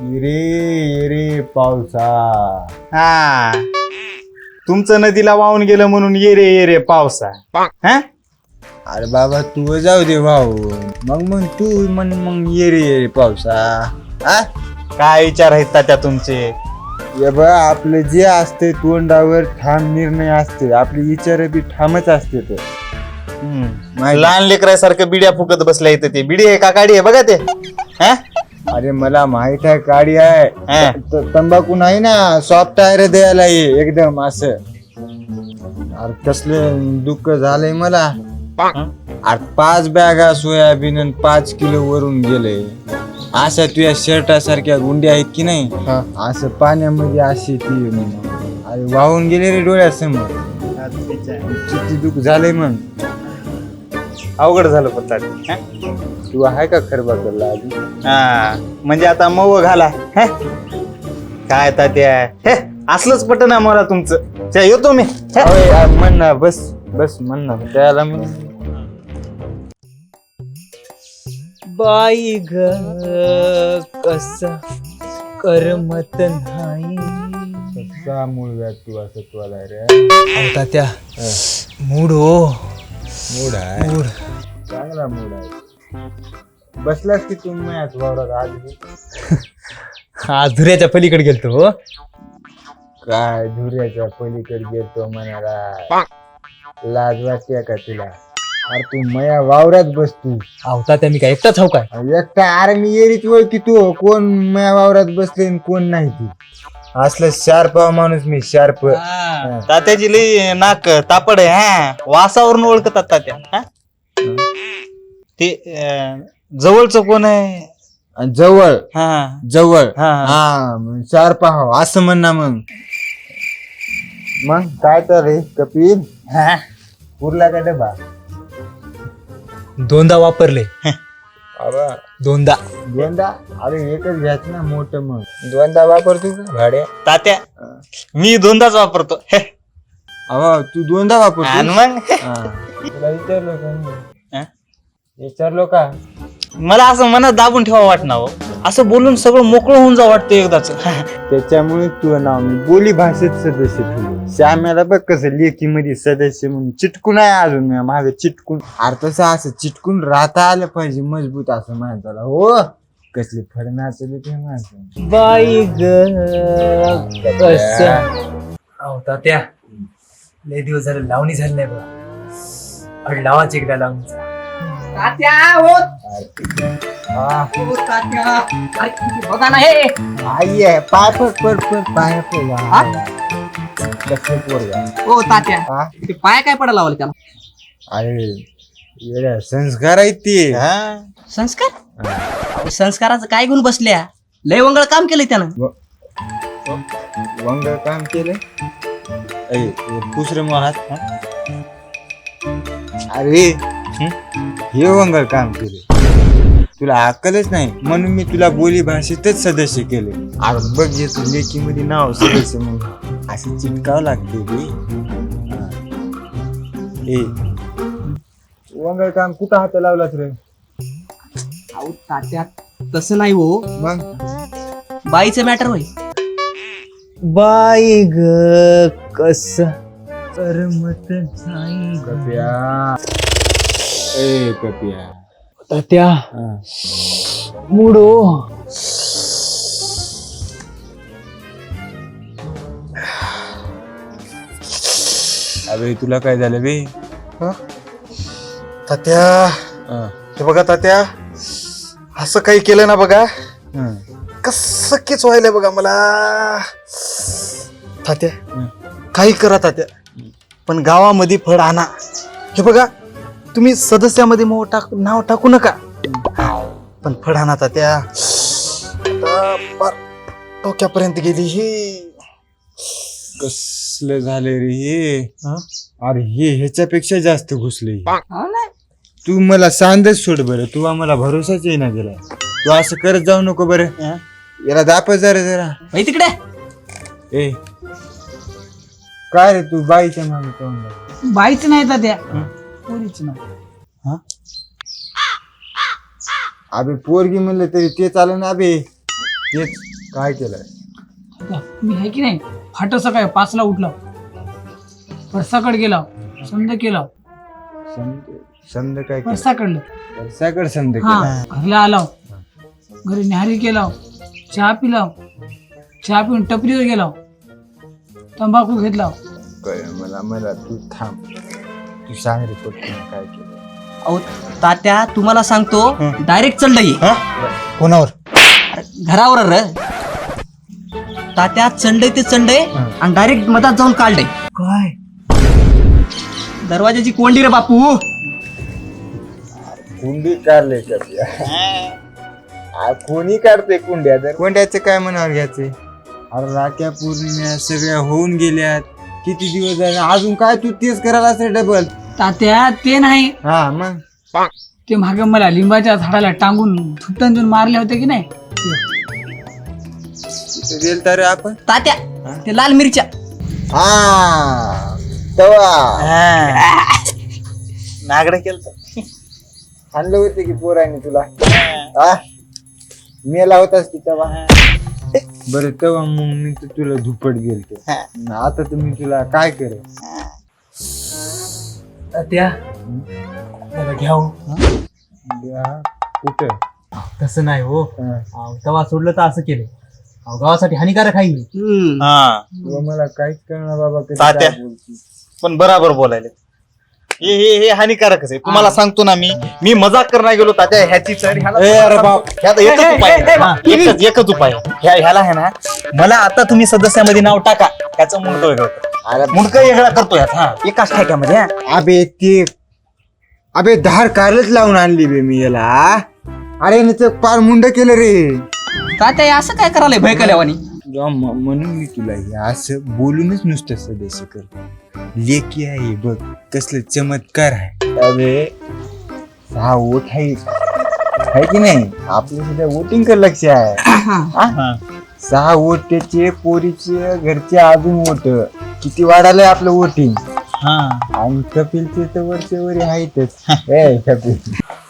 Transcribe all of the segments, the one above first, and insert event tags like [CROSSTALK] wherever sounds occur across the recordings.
रे रे पावसा. हा. तुमचं नदीला वाहून गेलं म्हणून ये रे ये रे पावसा. हा? अरे बाबा तू जाऊ दे भाऊ. मग मग तू म्हण मग ये रे ये रे पावसा. हा? काय विचार आहेत तात्या तुमचे? ये बा आपलं जे असते तोंडावर ठाम निर्णय असते. आपले विचार बी ठामच असते तर माहिती- लहान लेकरासारखं बिड्या फुकत बसल्या इथं ते. बिडी आहे का काडी आहे? बघा ते. हा? अरे मला माहीत आहे काडी आहे. त- तंबाखू नाही ना सॉफ्ट आहे रे द्यायला ये एकदम असं. अरे कसले दुःख झालंय मला. अरे पाच बॅगा सोयाबीन आणि पाच किलो वरून गेले. अशा तुझ्या शर्टासारख्या गुंड्या आहेत की नाही? असं पाण्यामध्ये अशी ती अरे वाहून गेले रे डोळ्यासमोर. किती दुःख झालंय मग अवघड झालं पण तात्या हा? तू आहे का खरबा करला आधी हा म्हणजे आता मऊ घाला हे? काय तात्या हे असलंच पटन आहे मला तुमचं. च्या, येतो मी हे? अरे यार, म्हण ना बस बस म्हण ना त्याला म्हण बाई ग कस करमत नाही. कसा मुलगा तू असं तुला रे? तात्या मूड हो. मूड आहे. मूड. चांगला मूड आहे. बसलास की तू मॅच वावरात आज हा [LAUGHS] धुऱ्याच्या पलीकडे गेलतो हो. काय धुऱ्याच्या पलीकडे गेलतो म्हणाला लाज वाटते का तुला? अरे तू मया वावरात बस तू. अहो तात्या मी काय एकटाच हो काय? एकटा अरे मी येरीच ओळखी तू. कोण मया वावरात बसले कोण नाही तू? असलं शार्प माणूस मी शार्प. तात्याची लई नाक तापड आहे हा. वासावरून ओळखतात तात्या हा? ते अं, जवळचं कोण आहे? जवळ. हा. जवळ. हा. हा चार पाहाव असं म्हण ना मग. मग काय तर रे कपिल? हा. पुरला का डबा? दोनदा वापरले. अबा दोनदा. दोनदा? अरे एकच घ्यायचं ना मोठं मग. दोनदा वापरतो का? भाड्या. तात्या मी दोनदाच वापरतो. हे. अबा तू दोनदा आणि वापरतो मग हा. तुला विचारलो का मी? हा? विचारलो का? मला असं मनात दाबून ठेवा वाटणार हो. असं बोलून सगळं मोकळं होऊन जा वाटतं एकदाच. त्याच्यामुळे तू नाव मी बोली भाषेत सदस्य ठेवलं श्याम्याला बघ कसं लेखी मध्ये सदस्य म्हणून चिटकून आहे अजून मी मागे चिटकून. अरे तसं असं चिटकून राहता आलं पाहिजे मजबूत असं माणसाला. हो कसली फड नाचली ते माणसं. बाई अहो तात्या लय दिवस झाले लावणी झाली नाही बघा. लावाच एकदा लावणीचा. हा. बघा ना हे. आई आहे. पाय पड पड पड पाय पड. हा? कसलं पोरगा हो तात्या. हा? ते पाय काय पडायला लावले त्याला? अरे येड्या संस्कार आहेत ते. हा. संस्कार? अहो, संस्काराचं काय गुण बसल्या? लय वंगळ काम केलंय त्यानं. वंग काम केलं ऐ, हे दुसरं हा? अरे हे? वंगळ काम केले तुला अक्कलच नाही. म्हणून मी तुला बोली भाषेतच सदस्य केले. अरे बघ येतो लेखीमध्ये नाव सदस्य म्हणून. असे चिटकावं लागते बे. हा. ए. वंगळ काम कुठं हात लावलाच रे? अहो तात्या तसं नाही हो. मग? बाईचं मॅटर होय. बाई ग कस करमत नाही. कपिया. ए कपिया. तात्या. हा. मूड. अबे तुला काय झालं बे? तात्या. हा. बघा तात्या. असं काही केलं ना बघा. हा. कसं केच व्हायलंय बघा मला. तात्या हं. काही करा तात्या. पण गावामध्ये फळ आणा. हे बघा तुम्ही सदस्यामध्ये मो टाक नाव टाकू नका. पण फळ आणा तात्या आता पार डोक्यापर्यंत गेली ही. कसलं झाले रे हे? हा? अरे हे ह्याच्यापेक्षा जास्त घुसले हो. ना. तू मला सांदच सोड बरं. तू आम्हाला भरोसाच येईना गेला तू असं करत जाऊ नको बरं? याला दाप जरा जरा. बाई तिकडे. ए काय रे तू बाईच्या मागे राहिला? बाईच नाही तात्या. पोरीच नाही अबे पोरगी म्हणलं तरी ते चालेल ना अबे. तेच काय केलंय? मी आहे की नाही? फाट सकाळी पाचला उठला. परसाकड गेला. संध केला. संध संध काय केलं? परसाकडलं. वर्षाकड संध हा केलं. घरला आला. घरी न्याहारी केला चहा पिला. चहा पिऊन टपरीवर गेला. तंबाखू घेतला. कळलं मला मला तू थांब. तू सांग रे पटकन काय केलं अहो तात्या तुम्हाला सांगतो डायरेक्ट चढलं ये कोणावर? घरावर र. तात्या चंडय ते चंडय आणि डायरेक्ट मधात जाऊन काढलंय काय? दरवाजाची कोंडी रे बापू. कुंडी काढले कोणी काढते कुंड्या कोंड्याचं काय मनावर घ्यायचंय अरे राख्या पौर्णिम्या सगळ्या होऊन गेल्यात. किती दिवस झाले? अजून काय तू तेच करायला असेल डबल तात्या ते नाही. हा मग? ते मागे मला लिंबाच्या झाडाला टांगून थुटन देऊन मारले होते की नाही? कुठे गेल तर आपण. तात्या ते लाल मिरच्या. हा तवा. नागडं केलं आणलं होते की पोराने तुला? हा? मेला होतास की तवा? बरं तेव्हा मग मी तर तुला धुपट गेलतो. आता तर मी तुला काय करेल? तात्या त्याला हो. कुठं? तसं नाही हो. हा. अहो, तेव्हा सोडलं तर असं केलं. अहो, गावासाठी हानिकारक आहे हा. तुला मला काहीच कळणार बाबा कधी तात्या. काय बोलती. पण बराबर बोलायले. हे हे हे हानिकारकच आहे तुम्हाला सांगतो ना मी मी मजाक करणार गेलो तात्या ह्याची तर ह्याला ए, अरे बाप. ह्याचा एकच उपाय आहे. हा, एकच एकच उपाय आहे. ह्या ह्याला आहे ना मला आता तुम्ही सदस्यामध्ये नाव टाका ह्याचं मुंडक वेगळं करतो. अरे मुंडकं वेगळं करतो यात हा एकाच ठेक्यामध्ये हा. अबे ते अबे धार कारलच लावून आणली बे मी याला अरे न ते पार मुंड केलं रे तात्या हे असं काय करायला भय म- म्हणून मी तुला हे असं बोलूनच नुसतं सदस्य करतो. लेकी आहे बघ कसलं चमत्कार आहे. अबे सहा वोट आहे. आहे की नाही? आपलं सुद्धा वोटिंग कर लक्ष आहे. हा. सहा वोट त्याचे पोरीचे घरचे अजून वोट किती वाढालंय आपलं वोटिंग हा. आणि कपिलचे तर वरचे वरी आहेतच. ए कपिल.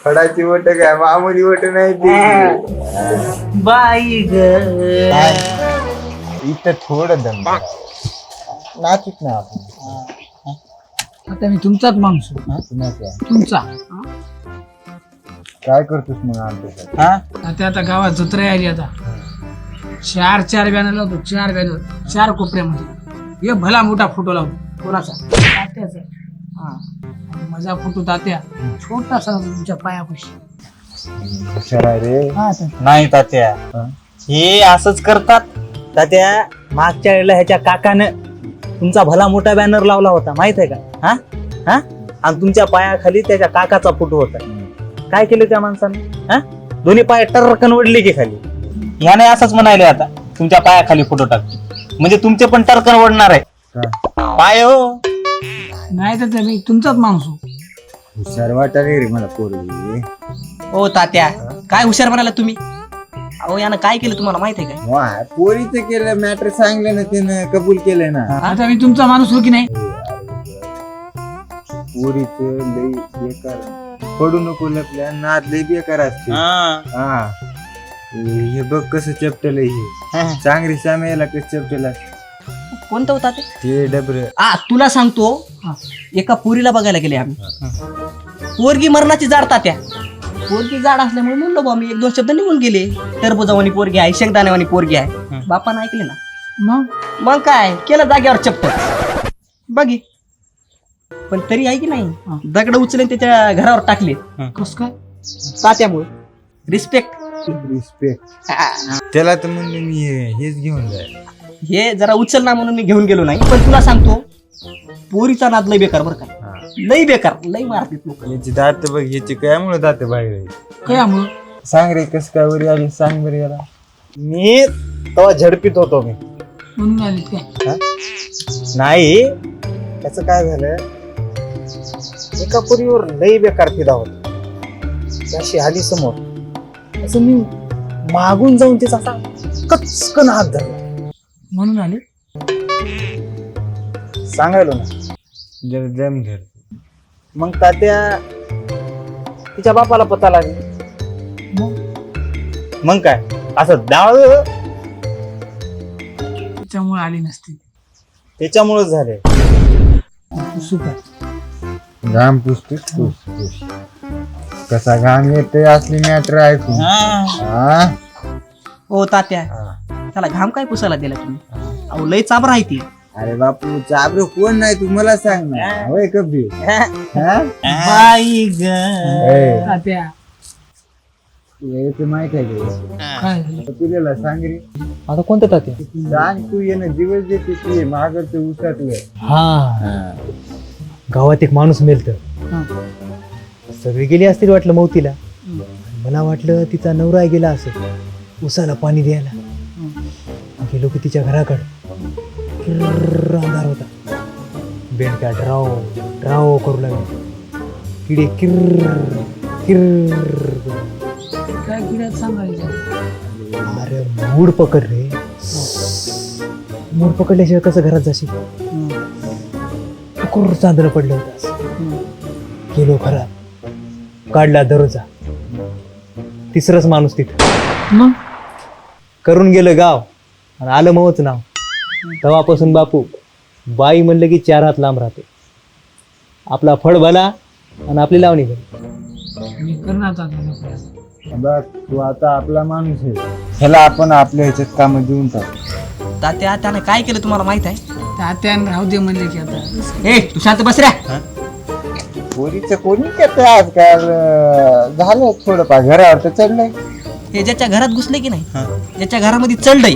फडाची वोट काय? मामुली वोट नाही ते. बाई इथं थोडं दम नाचूच ना आपण. आता मी तुमचाच माणूस आहे. तुमचा. काय करतोस मग आमच्यासाठी हा? आता आता गावात जत्रा आली आता. चार चार बॅनर लावतो. चार बॅनर चार कोपऱ्यामध्ये. एक भला मोठा फोटो लावतो कोणाचा? तात्याचा. हा. आणि माझा फोटो तात्या. छोटासा तुमच्या पायापाशी. हुशार आहे रे. हा तात्या. नाही तात्या. हा? हे असंच करतात? तात्या मागच्या वेळेला ह्याच्या काकानं तुमचा भला मोठा बॅनर लावला होता माहीत आहे का? हा? हा? आणि तुमच्या पायाखाली त्याच्या काकाचा फोटो होता. काय केलं त्या माणसानं? हा? दोन्ही पाय टर्रकन वडले की खाली. ह्याने असंच म्हणाले आता तुमच्या पायाखाली फोटो टाकतो म्हणजे तुमचे पण टर्कन वडणार आहे. का? पाय हो. नाही तर मी तुमचाच माणूस. हुशार वाटाले रे मला पोरगी. ओ तात्या. काय हुशार म्हणाला तुम्ही? अहो यानं काय केलं तुम्हाला माहीत आहे काय? वा पोरीचं केलं मॅटर सांगलं ना त्यानं कबूल केलंय ना. आता मी तुमचा माणूस हो की नाही? पोरीचं लई बेकार. पडू नको लपल्या नाद लई बेकार असते. हा. हा. बघ कसं चपटल हे. चांगली सामेला कसं चपटल कोणतं होता ते? ते डबर. आ तुला सांगतो एका पोरीला बघायला गेले आम्ही. पोरगी मरणाची जाड तात्या. पोरगी जाड असल्यामुळे म्हणलो बा मी एक दोन शब्द निघून गेले. टरबुजावानी पोरगी आहे शेंगदाण्यावानी पोरगी आहे. बापानं ऐकले ना. मग? मग काय? केलं जाग्यावर चप्ट बघी. पण तरी आहे की नाही? दगड उचलून त्याच्या घरावर टाकले. कस काय? तात्यामुळे. रिस्पेक्ट रिस्पेक्ट त्याला तर म्हणलं मी हे- हेच घेऊन जाय हे जरा उचल ना म्हणून मी घेऊन गेलो नाही. पण तुला सांगतो पोरीचा नाद लय बेकार बरं का. लय बेकार लय मारतात लोक. याची दात बघ याची काय दात बाहेर आहे? कयामुळं? सांग रे कस काय वरी आली सांग बरं याला. मी तेव्हा झडपीत होतो मी. म्हणून आले काय? नाही त्याच काय झालं? एका पुरीवर लई बेकार फिदा होता. ती अशी आली समोर. असं मी मागून जाऊन तिचा असा कचकन हात धरला. म्हणून आले? सांगायलो ना. जरा दम धर. मग तात्या तिच्या बापाला पता लागली? मग? मग काय? असं डाळ त्याच्यामुळे आली नसती. त्याच्यामुळेच झाले. घाम पुसतोस पुस पुस कसा घाम येते असली मॅटर ऐकून. हा. ओ तात्या. त्याला घाम काय पुसायला दिला तुम्ही? अहो लय चाबर आहे ती. अरे बापू चाबर कोण नाही तू मला सांग ना. होय कबी बाई ग. तात्या माहीत आहे का? काय झालं? तुला सांग रे. आता कोणतं तात्या? सांग तू येणं दिवस देते तू मागचं उसातलं हा. गावात एक माणूस मेलत. सगळे गेले असतील वाटलं मौतीला. मला वाटलं तिचा नवरा गेला असेल उसाला पाणी द्यायला. गेलो की तिच्या घराकडे. अंधार होता बेंडका ड्राव ड्राव करू लागले किडे किर्र किर्र काय किड्यात सांगायचं अरे मूड पकड रे मूड पकडल्याशिवाय कसं घरात जाशील कुकुर चांदलं पडलं होतं गेलो खरा काढला दरोजा तिसरंच माणूस तिथं मग करून गेलं गाव आणि आलं मवच नाव तेव्हापासून बापू बाई म्हणलं की चार हात लांब राहते. आपला फळ भला आणि आपली लावणी भली. मी करणार तात्या प्रयत्न. बघ तू आता आपला माणूस आहे. ह्याला आपण आपल्या ह्याच्यात काम देऊन टाकू. तात्या त्याने काय केलं तुम्हाला माहीत आहे? तात्यानं राहू दे म्हणले की आता. ए तू शांत बस रे. पोरीचं कोणी करतं आजकाल? अं, झालं थोडंफार घरावर तर चढलंय. हे ज्याच्या घरात घुसले की नाही ज्याच्या घरामध्ये चढलंय.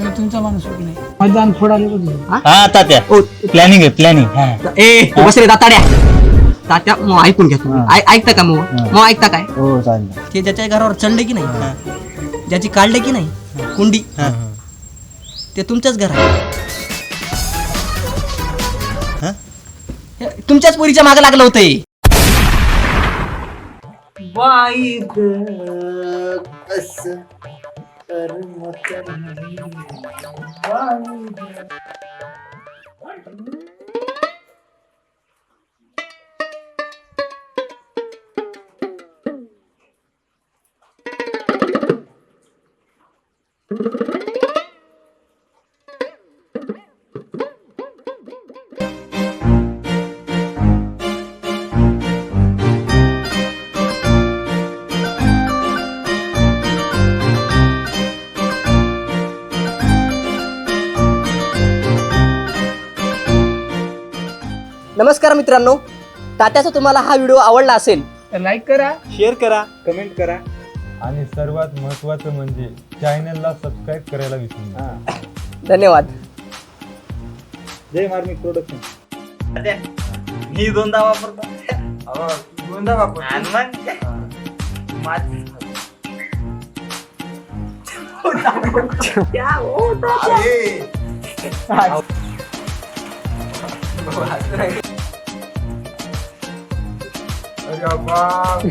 मी तुमचा माणूस होत नाही? मतदान फोडाले हा? तात्या. प्लॅनिंग आहे प्लॅनिंग ए तू बस रे दाताड्या. तात्या मग ऐकून घ्या तुम्ही. ऐ- ऐकता का मग? मग ऐकता काय? हो चालेल. ते ज्याच्या घरावर चढले की नाही ज्याची काढले की नाही कुंडी ते तुमचंच घर आहे. हे? तुमच्याच पोरीच्या मागे लागलं होतं हे. passa para uma. नमस्कार मित्रांनो. तात्याचा तुम्हाला हा व्हिडिओ आवडला असेल तर लाईक करा शेअर करा कमेंट करा. आणि सर्वात महत्वाचं म्हणजे चॅनलला सबस्क्राईब करायला विसरू नका. धन्यवाद. जय मार्मिक प्रोडक्शन मी दोनदा वापरतो. दोनदा वापर आणि मग माझं- [LAUGHS] [LAUGHS] अरे. [LAUGHS] बाप